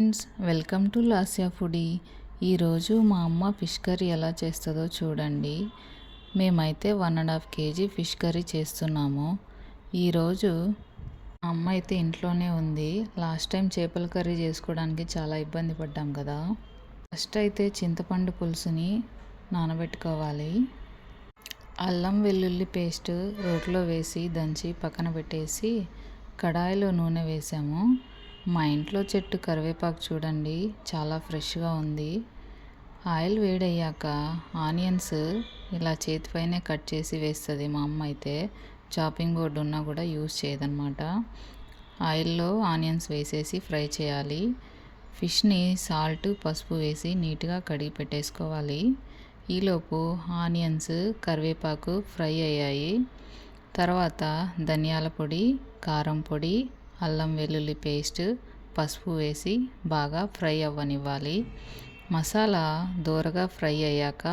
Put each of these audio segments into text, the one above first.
Friends welcome to Lasya foodie. ఈరోజు మా అమ్మ ఫిష్ కర్రీ ఎలా చేస్తుందో చూడండి. మేమైతే one and half KG fish curry చేస్తున్నాము. ఈరోజు మా అమ్మ అయితే ఇంట్లోనే ఉంది. లాస్ట్ టైం చేపల కర్రీ చేసుకోవడానికి చాలా ఇబ్బంది పడ్డాం కదా. ఫస్ట్ అయితే చింతపండు పులుసుని నానబెట్టుకోవాలి. అల్లం వెల్లుల్లి పేస్ట్ రోట్లో వేసి దంచి పక్కన పెట్టేసి కడాయిలో నూనె వేసాము. మా ఇంట్లో చెట్టు కరివేపాకు చూడండి చాలా ఫ్రెష్గా ఉంది. ఆయిల్ వేడయ్యాక ఆనియన్స్ ఇలా చేతిపైనే కట్ చేసి వేస్తుంది మా అమ్మ అయితే. చాపింగ్ బోర్డు ఉన్నా కూడా యూజ్ చేయదన్నమాట. ఆయిల్లో ఆనియన్స్ వేసేసి ఫ్రై చేయాలి. ఫిష్ని సాల్ట్ పసుపు వేసి నీట్గా కడిగి పెట్టేసుకోవాలి. ఈలోపు ఆనియన్స్ కరివేపాకు ఫ్రై అయ్యాయి. తర్వాత ధనియాల పొడి కారం పొడి అల్లం వెల్లుల్లి పేస్ట్ పసుపు వేసి బాగా ఫ్రై అవ్వనివ్వాలి. మసాలా దూరగా ఫ్రై అయ్యాక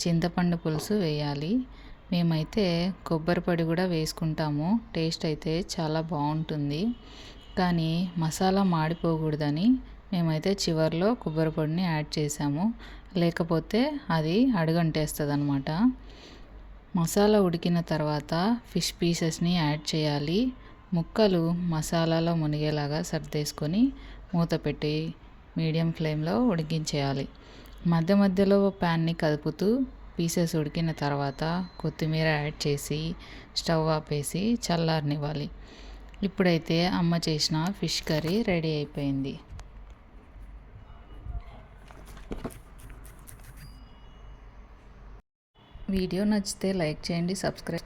చింతపండు పులుసు వేయాలి. మేమైతే కొబ్బరి పొడి కూడా వేసుకుంటాము. టేస్ట్ అయితే చాలా బాగుంటుంది. కానీ మసాలా మాడిపోకూడదని మేమైతే చివరిలో కొబ్బరి పొడిని యాడ్ చేసాము లేకపోతే అది అడుగంటేస్తుంది అనమాట మసాలా ఉడికిన తర్వాత ఫిష్ పీసెస్ని యాడ్ చేయాలి. ముక్కలు మసాలాలో మునిగేలాగా సర్దేసుకొని మూత పెట్టి మీడియం ఫ్లేమ్లో ఉడికించేయాలి. మధ్య మధ్యలో ప్యాన్ని కదుపుతూ పీసెస్ ఉడికిన తర్వాత కొత్తిమీర యాడ్ చేసి స్టవ్ ఆపేసి చల్లారనివ్వాలి. ఇప్పుడైతే అమ్మ చేసిన ఫిష్ కర్రీ రెడీ అయిపోయింది. వీడియో నచ్చితే లైక్ చేయండి సబ్స్క్రైబ్